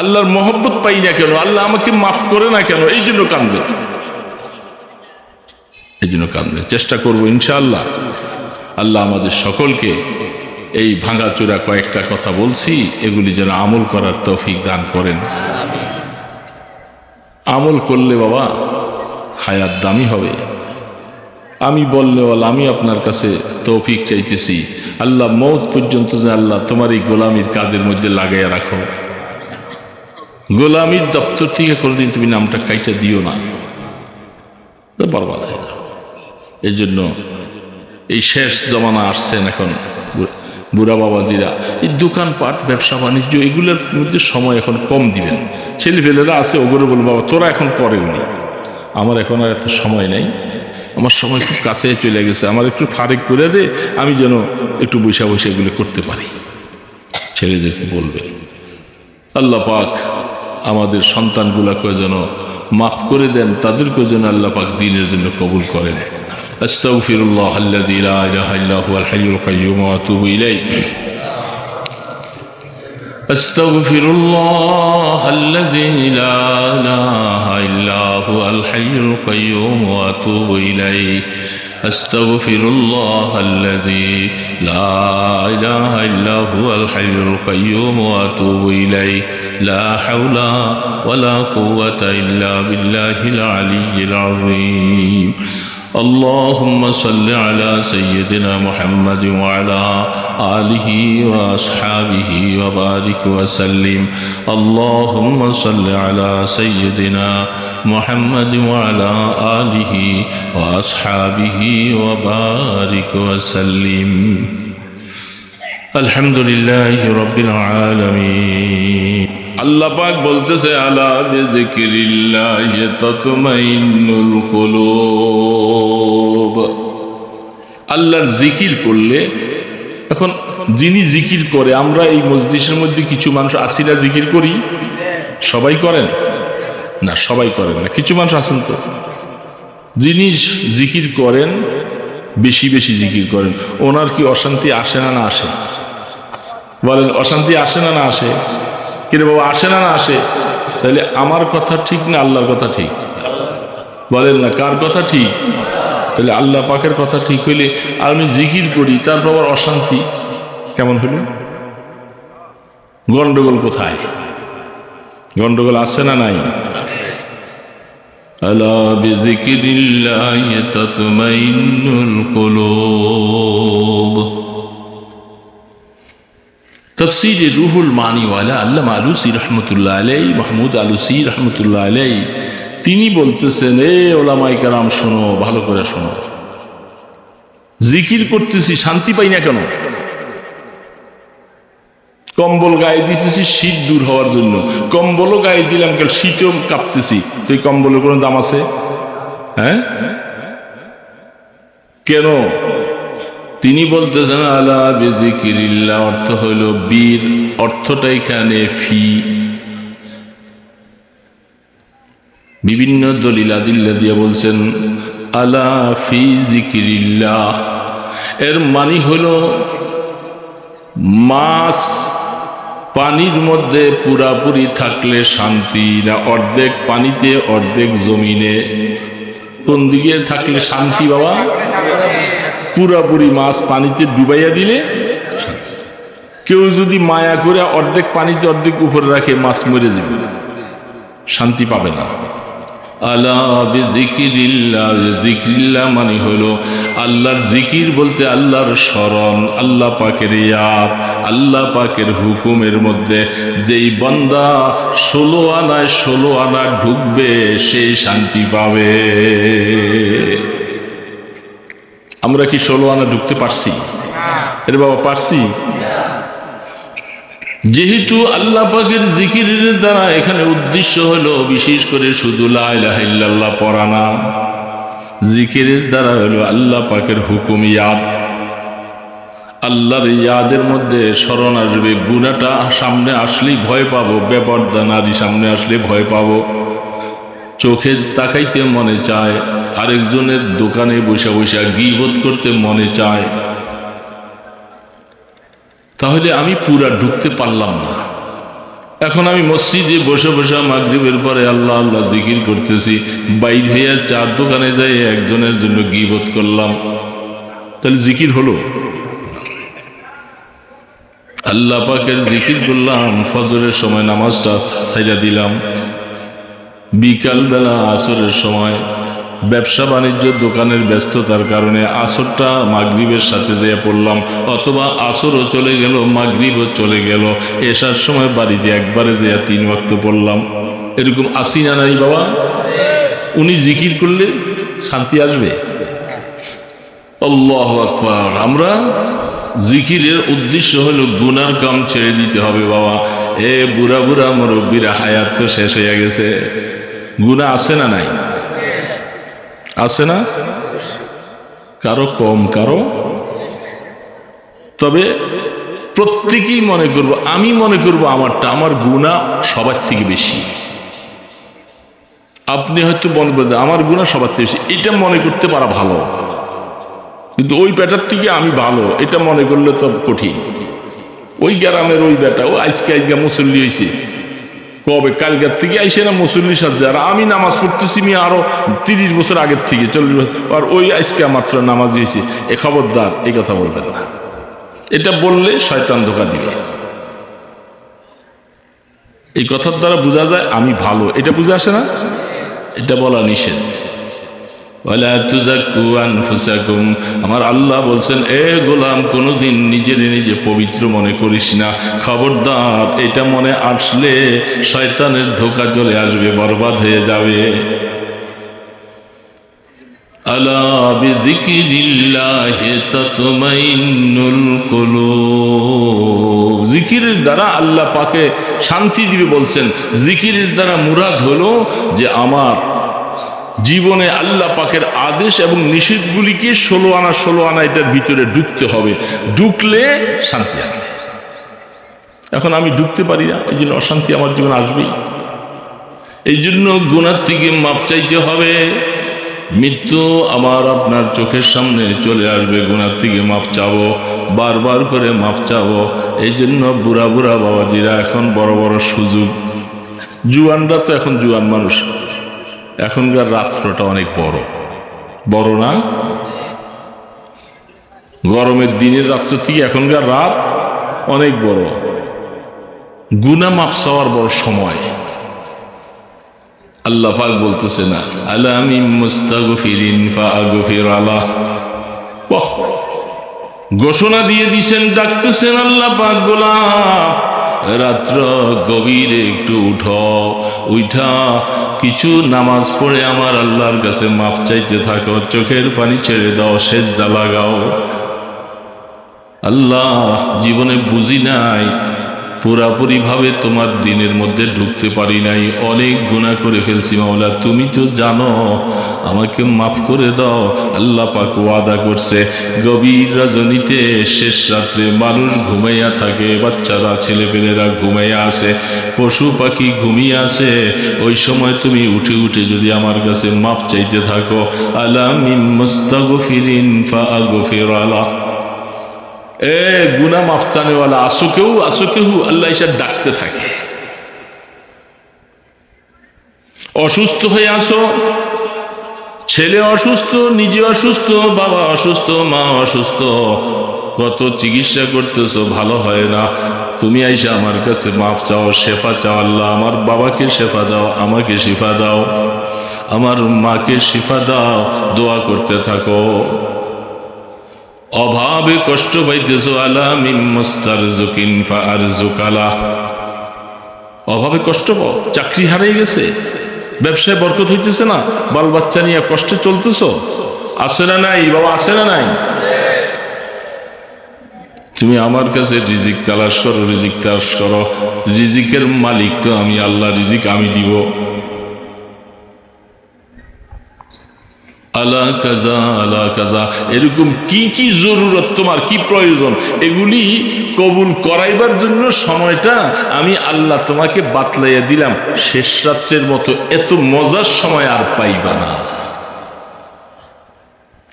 আল্লাহর মহব্বত পাই না কেন? আল্লাহ আমাকে মাফ করে না কেন? এই জন্য কান্দে এই জন্য কান্দে চেষ্টা করব ইনশাআল্লাহ। আল্লাহ আমাদের সকলকে এই ভাঙাচোরা কয়েকটা কথা বলছি, এগুলি যেন আমল করার তৌফিক দান করেন। আমল করলে বাবা, হায়াত দামি হবে। আমি বললে বল আমি আপনার কাছে তৌফিক চাইতেছি। আল্লাহ মৌত পর্যন্ত যে আল্লাহ তোমার এই গোলামির কাজের মধ্যে লাগাইয়া রাখো। গোলামির দপ্তর থেকে কোনোদিন তুমি নামটা কাইটা দিও না। বরবাদ হয়ে যাও এই জন্য এই শেষ জমানা আসছেন এখন বুড়া বাবাজিরা। এই দোকানপাট, ব্যবসা বাণিজ্য, এগুলোর মধ্যে সময় এখন কম দিবেন। ছেলেপেলেরা আছে ওগুলো বলব বাবা, তোরা এখন করে উনি। আমার এখন আর এত সময় নেই। আমার সময় খুব কাছে চলে গেছে। আমার একটু ফারেক করে দে, আমি যেন একটু বৈশা বৈশা এগুলো করতে পারি। ছেলেদেরকে বলবেন আল্লাহ পাক আমাদের সন্তানগুলোকে যেন মাফ করে দেন তাদেরকে যেন আল্লাহ পাক দিনের জন্য কবুল করেন আস্তাগফিরুল্লাহ আল্লাযী লা ইলাহা ইল্লা হুয়াল হাইয়ুল কাইয়্যুম ওয়া আতুবু ইলাইহি أستغفر الله الذي لا إله إلا هو الحي القيوم وأتوب إليه أستغفر الله الذي لا إله إلا هو الحي القيوم وأتوب إليه. لا حول ولا قوة إلا بالله العلي العظيم. اللهم صل على سيدنا محمد وعلى آله وأصحابه وبارك وسلم اللهم صل على سيدنا محمد وعلى آله وأصحابه وبارك وسلم الحمد لله رب العالمين আল্লাহ পাক বলতেছে আলা বিযিকরিল্লাহ তাতমাইন্নুল কুলুব আল্লাহর জিকির করলে এখন যিনি জিকির করে, আমরা এই মসজিদের মধ্যে কিছু মানুষ আসিরা জিকির করি? সবাই করেন? না, সবাই করেন না, কিছু মানুষ আছেন তো। যিনি জিকির করেন, বেশি বেশি জিকির করেন। ওনার কি অশান্তি আসে না না আসে? বলেন, অশান্তি আসে না না আসে? কিরে বাবা, আসে না না আসে? তাহলে আমার কথা ঠিক না আল্লাহর কথা ঠিক? বলেন না, কার কথা ঠিক? তাহলে আল্লাহ পাকের কথা ঠিক হইলে আর আমি জিকির করি, তারপর আবার অশান্তি কেমন হলো গন্ডগোল কোথায়? গন্ডগোল আছে না নাই? রুহুল মানিওয়ালা আল্লাহ আলুসি রহমতুল্লাহ আলাই মাহমুদ আলুসি রহমতুল্লাহ আলাই তিনি বলতেছেন, এ ওলামাই কারাম, শোনো, ভালো করে শোনো। জিকির করতেছি, শান্তি পাই না কেন? কম্বল গায়ে দিতেছি, শীত দূর হওয়ার জন্য। কম্বলও গায়ে দিলাম কেন শীতেও কাঁপতেছি। এই কম্বলের কোনো দাম আছে? হ্যাঁ? কেন? তিনি বলতেছেন, আলা বেজিকিরিল্লা অর্থ হইল বীর। অর্থটা এখানে ফি। বিভিন্ন দলিল আদিল্লা দিয়ে বলছেন, আলা ফি জিকিরিল্লাহ এর মানি হল, মাছ পানির মধ্যে পুরাপুরি থাকলে শান্তি না অর্ধেক পানিতে, অর্ধেক জমিনে? কোন দিকে থাকলে শান্তি বাবা? পুরাপুরি মাছ পানিতে ডুবাইয়া দিলে কেউ যদি মায়া করে অর্ধেক পানিতে, অর্ধেক উপরে রাখে, মাছ মরে যাবে। শান্তি পাবে না। আল্লাহ জিকিরিল্লাহ জিকিরিল্লাহ মানে হলো আল্লাহর জিকির বলতে আল্লাহর স্মরণ আল্লাহ পাকের ইয়াদ আল্লাহ পাকের হুকুমের মধ্যে যেই বন্দা ষোলো আনায় ষোলো আনা ঢুকবে সেই শান্তি পাবে। আমরা কি ষোলো আনা ঢুকতে পারছি? এর বাবা পারছি? যেহেতু আল্লাহ পাকের জিকিরের দ্বারা এখানে উদ্দেশ্য হলো বিশেষ করে শুধু লা ইলাহা ইল্লাল্লাহ পড়ানা জিকিরের দ্বারা হলো আল্লাহ পাকের হুকুম ইয়াদ। আল্লাহর ইয়াদের মধ্যে স্মরণ আসবে গুণাটা সামনে আসলেই ভয় পাবো ব্যাপারদা নারী সামনে আসলে ভয় পাবো। চোখে তাকাইতে মনে চায়, আরেকজনের দোকানে বসে বসে গিবোধ করতে মনে চায়। তাহলে আমি পুরা ঢুকতে পারলাম না। এখন আমি মসজিদে বসে বসে মাগরিবের পরে আল্লাহ আল্লাহ জিকির করতেছি, বাইর হইয়া চার দোকানে যাই একজনের জন্য গিবোধ করলাম। তাহলে জিকির হলো? আল্লাহ পাকের জিকির করলাম, ফজরের সময় নামাজটা সাইরা দিলাম। বিকালবেলা আসরের সময় ব্যবসা বাণিজ্য দোকানের ব্যস্ততার কারণে আসরটা মাগরিবের সাথে যেয়ে পড়লাম, অথবা আসরও চলে গেল, মাগরিবও চলে গেল। এসার সময় বাড়িতে একবারে যেয়ে তিন ওয়াক্ত পড়লাম। এরকম আসি না নাই বাবা? উনি জিকির করলে শান্তি আসবে। আল্লাহ আকবার। আমরা জিকিরের উদ্দেশ্য হলো গুনার কাম ছেড়ে দিতে হবে বাবা। এ বুড়া বুড়া মুরব্বীরা, হায়াত তো শেষ হয়ে গেছে। গুণা আছে না নাই? আছে না? কারও কম, কারও? তবে প্রত্যেকেই মনে করব, আমি মনে করব আমারটা, আমার গুণা সবার থেকে বেশি। আপনি হয়তো মনে করবেন, আমার গুণা সবার থেকে বেশি। এটা মনে করতে পারা ভালো। কিন্তু ওই ব্যাটার থেকে আমি ভালো, এটা মনে করলে তো কঠিন। ওই গ্রামের ওই বেটা ও আজকে আজকে মুসল্লি হয়েছে। কবে? কালকার থেকে আইসে না মুসল্লি সাথে? আর আমি নামাজ পড়তেছি, আমি আরও তিরিশ বছর আগের থেকে চল্লিশ বছর। আর ওই আজকে মাত্র নামাজ দিয়েছি। এ খবরদার, এই কথা বলবে না। এটা বললে শয়তান ধোকা দিবে। এই কথার দ্বারা বোঝা যায় আমি ভালো। এটা বুঝে আসে না? এটা বলা নিষেধ। আমার আল্লাহ বলছেন, এ গোলাম, কোনোদিন নিজের নিজে পবিত্র মনে করিস না। খবরদার, এটা মনে আসলে শয়তানের ধোকা চলে আসবে, বরবাদ হয়ে যাবে। জিকিরের দ্বারা আল্লাহ পাকে শান্তি দিবে বলছেন। জিকিরের দ্বারা মুরাদ হলো যে আমার জীবনে আল্লাহ পাকের আদেশ এবং নিষেধগুলিকে ষোলো আনা ষোলো আনা এটার ভিতরে ঢুকতে হবে। ঢুকলে শান্তি আসবে। এখন আমি ঢুকতে পারি না এই জন্য অশান্তি আমার জীবনে আসবেই। এই জন্য গুণার থেকে মাপ চাইতে হবে। মৃত্যু আমার আপনার চোখের সামনে চলে আসবে গুণার থেকে মাপ চাবো, বারবার করে মাপ চাবো। এই জন্য বুড়া বুড়া বাবাজিরা এখন বড় বড় সুযোগ। জুয়ানরা তো এখন জুয়ান মানুষ। এখনকার রাত্রটা অনেক বড়। বড় না? গরমের দিনের রাত্র থেকে এখনকার রাত? অনেক বড়। গুনা মাপ চাওয়ার বড় সময়। আল্লাহ পাক বলতেছে না, আলামি মুস্তাগফিরিন ফাগফির আলা বাহ! ঘোষণা দিয়ে দিছেন ডাকতেছেন আল্লাহ পাক গোলাম। রাত্র গভীর একটু উঠ উঠা কিছু নামাজ পড়ে আমার আল্লাহর কাছে মাফ চাইতে থাকো, চোখের পানি ছেড়ে দাও, সেজদা লাগাও। আল্লাহ জীবনে বুঝি নাই পুরাপুরি ভাবে তোমার দিনের মধ্যে ঢুকতে পারি নাই। অনেক গুণা করে ফেলছি মাওলা, তুমি তো জানো, আমাকে মাফ করে দাও, আল্লাহ পাক ওয়াদা করছে। গভীর রজনীতে শেষ রাত্রে মানুষ ঘুমাইয়া থাকে, বাচ্চারা, ছেলেপেলেরা ঘুমাইয়া আসে, পশু পাখি ঘুমিয়ে আসে। ওই সময় তুমি উঠে উঠে যদি আমার কাছে মাফ চাইতে থাকো, আলামিন মুস্তাগফিরিন ফাগফির আলা। এ, গুনা মাফ চানেওয়ালা আসো কেউ আসো কেউ আল্লাহ ইসা ডাকতে থাকে। অসুস্থ হয়ে আসো, ছেলে অসুস্থ, নিজে অসুস্থ, বাবা অসুস্থ, মা অসুস্থ, কত চিকিৎসা করতেছো, ভালো হয় না। তুমি আইসা আমার কাছে মাফ চাও, শেফা চাও, আল্লাহ আমার বাবাকে শেফা দাও, আমাকে শিফা দাও, আমার মাকে শিফা দাও, দোয়া করতে থাকো। অভাবে কষ্ট আলা জুকালা। অভাবে কষ্ট চাকরি হারিয়ে গেছে, ব্যবসায় বরকত হইতেছে না, বাল বাচ্চা নিয়ে কষ্টে চলতেছো আসে না নাই, বাবা আসে না নাই? তুমি আমার কাছে রিজিক তালাশ করো, রিজিক তালাশ করো, রিজিকের মালিক তো আমি, আল্লাহ রিজিক আমি দিব। আলা কাজা আলা কাজা। এরকম কি কি জরুরত তোমার? কি প্রয়োজন? এগুলি কবুল করাইবার জন্য সময়টা আমি আল্লাহ তোমাকে বাতলাইয়া দিলাম। শেষ রাত্রের মতো এত মজার সময় আর পাইবা না।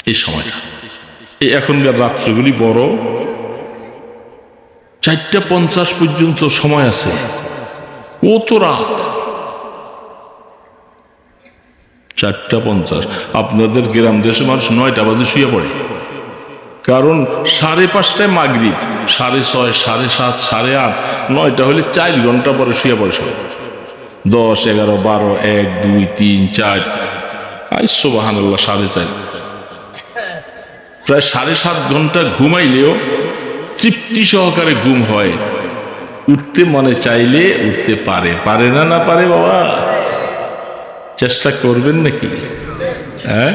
এই সময়টা। এই এখনকার রাত্রগুলি বড়। চারটা পঞ্চাশ পর্যন্ত সময় আছে। কত রাত? চারটা পঞ্চাশ। আপনাদের গ্রাম দেশে মানুষ নয়টা বাজে শুয়ে পড়ে। কারণ সাড়ে পাঁচটায় মাগরিব, সাড়ে ছয়, সাড়ে সাত, সাড়ে আট, নয়টা হলে চার ঘণ্টা পরে শুয়ে পড়ে সবাই। দশ, এগারো, বারো, এক, দুই, তিন, চার। আইসো বাহান আল্লাহ সাড়ে চার। প্রায় সাড়ে সাত ঘণ্টা ঘুমাইলেও তৃপ্তি সহকারে ঘুম হয়। উঠতে মনে চাইলে উঠতে পারে। পারে না না পারে বাবা? চেষ্টা করবেন নাকি? হ্যাঁ?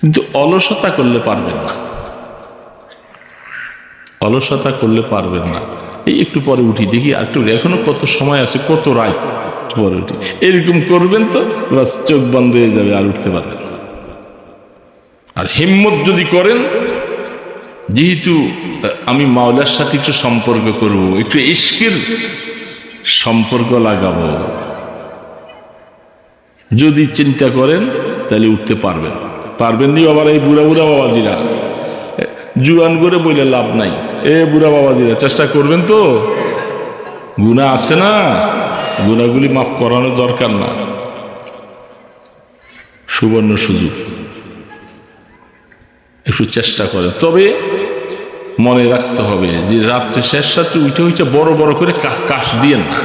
কিন্তু অলসতা করলে পারবেন না। অলসতা করলে পারবেন না। এই একটু পরে উঠি, দেখি আর একটু এখনও কত সময় আছে, কত রাত পরে উঠি। এরকম করবেন তো চোখ বন্ধ হয়ে যাবে আর উঠতে পারবেন আর হিম্মত যদি করেন যেহেতু আমি মাওলার সাথে একটু সম্পর্ক করব, একটু ইস্কের সম্পর্ক লাগাবো। যদি চিন্তা করেন, তাহলে উঠতে পারবেন। পারবেন নি বাবার, এই বুড়া বুড়া বাবাজিরা? জুয়ান করে বলে লাভ নাই। এ বুড়া বাবাজিরা, চেষ্টা করবেন তো? গুণা আছে না? গুণাগুলি মাফ করানোর দরকার না। সুবর্ণ সুযোগ। একটু চেষ্টা করে তবে মনে রাখতে হবে যে রাত্রে শেষ রাত্রে উঠে উঠে বড় বড় করে কাশ দিয়েন না।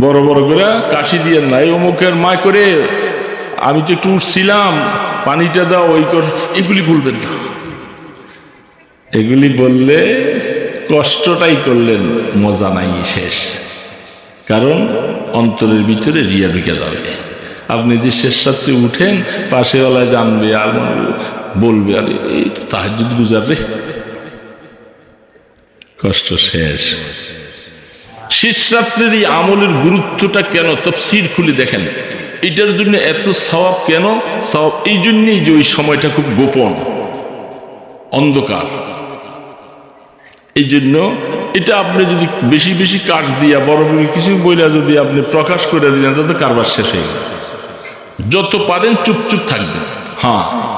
বড় বড় করে কাশি দিয়েন না। এই অমুকের মায় করে আমি তো একটু উঠছিলাম, পানিটা দাও, ওই কর, এগুলি বলবেন না। এগুলি বললে কষ্টটাই করলেন, মজা নাই শেষ। কারণ অন্তরের ভিতরে রিয়া ঢুকে যাবে। আপনি যে শেষ রাত্রে উঠেন, পাশেওয়ালায় জানবে, আর বলবে, আরে, এই তো তাহাজুদ গুজার রে কষ্ট শেষ। রাত্রের এই আমলের গুরুত্বটা কেন তফসির খুলে দেখেন? এটার জন্য এত সওয়াব কেন? সওয়াব এই জন্যই যে ওই সময়টা খুব গোপন, অন্ধকার। এই জন্য এটা আপনি যদি বেশি বেশি কাঠ দিয়া, বড় বড় কিছু বইলা যদি আপনি প্রকাশ করে দিলেন, তাতে কারবার শেষ হয়ে যত পারেন চুপ চুপ থাকবেন। হ্যাঁ।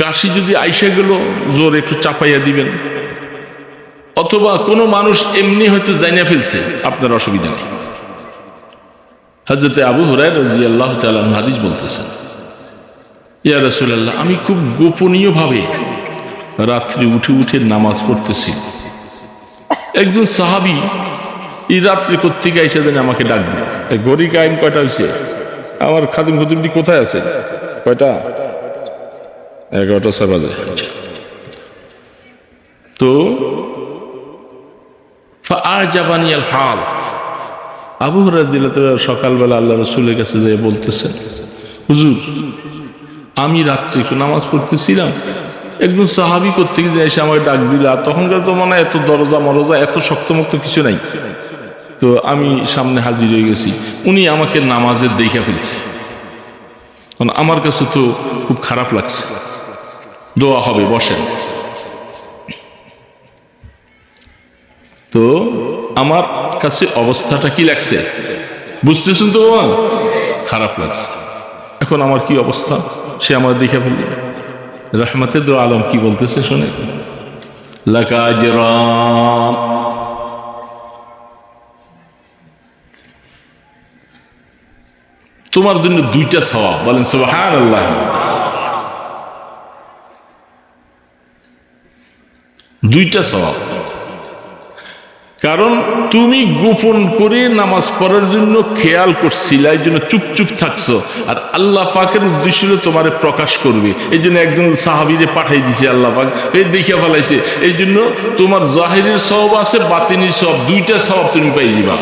কাশি যদি আইসে গেল, জোর একটু চাপাইয়া দিবেন। অথবা কোনো মানুষ এমনি হয়তো জানিয়ে ফেলছে, আপনার অসুবিধা নেই হাজরতে আবু হুরাই রাজি আল্লাহ হাদিস বলতেছেন, ইয়া রাসূলুল্লাহ, আমি খুব গোপনীয় ভাবে রাত্রি উঠে উঠে নামাজ পড়তেছি। একজন সাহাবি এই রাত্রে কোথেকে এসে দেন আমাকে ডাকবে। গড়ি কায়েম কয়টা হয়েছে আমার খাদিম খুদিমটি কোথায় আছে? কয়টা? এগারোটা ছয় বাজে। তো আর জাবানিয়াল হাল। আবু হরাদিল্লা সকালবেলা আল্লাহ রসুলের কাছে যেয়ে বলতেছেন, হুজুর, আমি রাত্রে একটু নামাজ পড়তেছিলাম। একজন সাহাবি করতে গিয়ে এসে আমাকে ডাক দিল, আর তখনকার তো মনে এত দরজা মরজা, এত শক্তমুক্ত কিছু নাই। তো আমি সামনে হাজির হয়ে গেছি। উনি আমাকে নামাজের দেখে ফেলছে। কারণ আমার কাছে তো খুব খারাপ লাগছে। দোয়া হবে, বসেন। তো আমার কাছে অবস্থাটা কি লাগছে? বুঝতেছেন তো বাবা খারাপ লাগছে। এখন আমার কি অবস্থা? সে আমার দেখে ফেলল। রহমতে দো আলম কি বলতেছে শুনে? তোমার জন্য দুইটা সওয়াব, বলেন সুবহান আল্লাহ দুইটা সওয়াব কারণ তুমি গোপন করে নামাজ পড়ার জন্য খেয়াল করছিল, এই জন্য চুপ চুপ থাকছো, আর আল্লাহ পাকের উদ্দেশ্য তোমার প্রকাশ করবে। এই জন্য একজন সাহাবিরে পাঠাই দিছে আল্লাহ পাক, এই দেখে ফেলাইছে। এই জন্য তোমার জাহিরের সব আছে, বাতিনির সব দুইটা সব তুমি পাই যাবা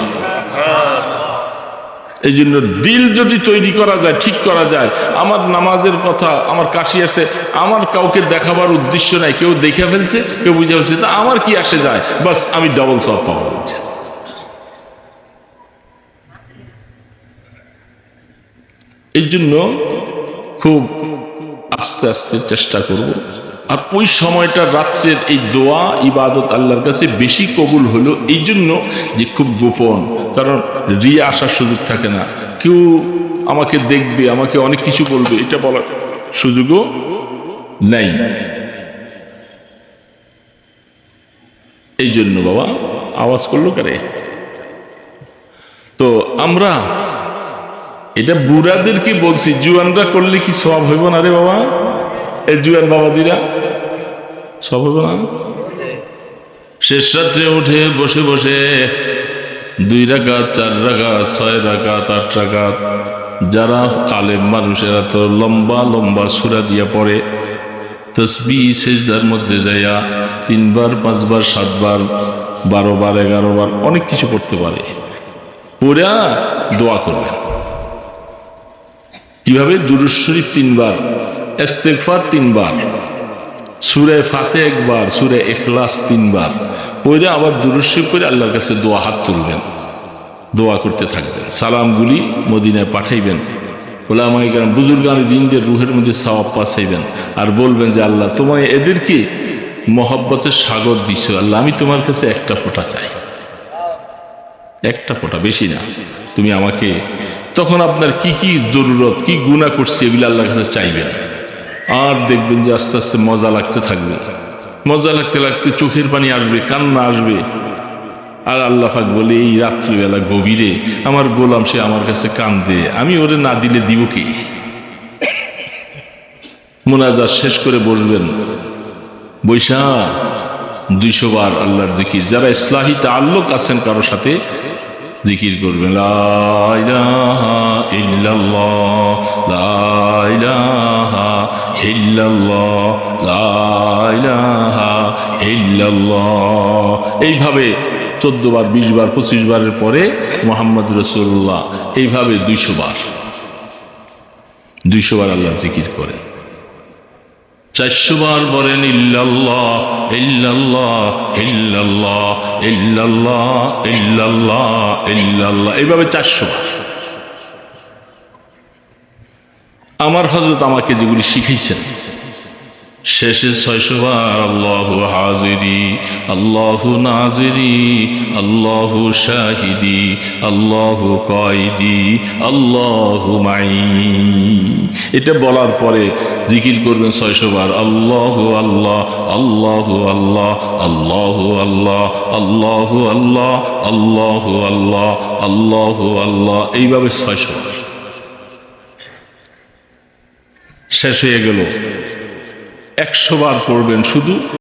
এই জন্য দিল যদি তৈরি করা যায়, ঠিক করা যায়, আমার নামাজের কথা আমার কাশি আসে আমার কাউকে দেখাবার উদ্দেশ্য নাই, কেউ দেখে ফেলছে, কেউ বুঝে ফেলছে, তা আমার কি আসে যায়? বাস আমি ডবল সব পাবো। এই জন্য খুব আস্তে আস্তে চেষ্টা করব। আর ওই সময়টা রাত্রের এই দোয়া, ইবাদত আল্লাহর কাছে বেশি কবুল হলো এই জন্য যে খুব গোপন। কারণ রিয়া আসার সুযোগ থাকে না। কেউ আমাকে দেখবে, আমাকে অনেক কিছু বলবে, এটা বলার সুযোগও নাই। এই জন্য বাবা, আওয়াজ করল কারে? তো আমরা এটা বুড়াদেরকে বলছি, জুয়ানরা করলে কি সব হইব না রে বাবা? এই জুয়ান বাবাজিরা। শেষ রাত্রে উঠে বসে বসে দুই রাকাত, চার রাকাত, ছয় রাকাত, আট রাকাত, যারা আলেম মানুষেরা তো লম্বা লম্বা সুরা দিয়া পড়ে তসবি সেজদার মধ্যে যাইয়া তিনবার, পাঁচবার, সাতবার বারো বার এগারো বার অনেক কিছু করতে পারে। ওরা দোয়া করবেন। কীভাবে? দুরুজ শরীফ তিনবার, ইস্তেগফার তিনবার। সুরে ফাতে একবার, সুরে এখলাস তিনবার। পরে আবার শরীফ করে আল্লাহর কাছে দোয়া হাত তুলবেন। দোয়া করতে থাকবেন। সালামগুলি মদিনায় পাঠাইবেন। ওলামাই কারণ বুজুর্গানি দিনদের রুহের মধ্যে সওয়াব পাঠাইবেন আর বলবেন যে, আল্লাহ, তোমায় এদেরকে মহব্বতের সাগর দিছ। আল্লাহ, আমি তোমার কাছে একটা ফোঁটা চাই। একটা ফোঁটা, বেশি না। তুমি আমাকে তখন আপনার কি কি জরুরত, কি গুণা করছে এগুলো আল্লাহর কাছে চাইবেন আর দেখবেন যে আস্তে আস্তে মজা লাগতে থাকবে। মজা লাগতে লাগতে চোখের পানি আসবে কান্না আসবে। আর আল্লাহ পাক বলে এই রাত্রিবেলা গভীরে আমার গোলাম সে আমার কাছে কান্দে আমি ওরে না দিলে দিব কি? মোনাজাত শেষ করে বসবেন। বৈশা দুইশো বার আল্লাহর জিকির। যারা ইসলাহি তাল্লুক আছেন কারোর সাথে জিকির করবেন। লা ইলাহা ইল্লাল্লাহ, লা ইলাহা এইভাবে চোদ্দ বার, বিশ বার, পঁচিশ বারের পরে মোহাম্মদ রসুল্লাহ এইভাবে দুইশো বার। দুইশো বার আল্লাহ জিকির করেন। চারশো বার বলেন, ইল্লাল্লাহ ইল্লাল্লাহ ইল্লাল্লাহ ইল্লাল্লাহ ইল্লাল্লাহ ইল্লাল্লাহ। এইভাবে চারশো বার। আমার হজরত আমাকে যেগুলি শিখাইছেন, শেষে ছয়শো বার আল্লাহু হাজিরি, আল্লাহু নাজিরি, আল্লাহু শাহিদি, আল্লাহু কয়দি আল্লাহু মাই এটা বলার পরে জিকির করবেন ছয়শো বার, আল্লাহু আল্লাহ আল্লাহু আল্লাহ আল্লাহু আল্লাহ আল্লাহু আল্লাহ আল্লাহু আল্লাহ আল্লাহু আল্লাহ। এইভাবে ছয়শো বার শেষ হয়ে গেল। একশো বার পড়বেন শুধু।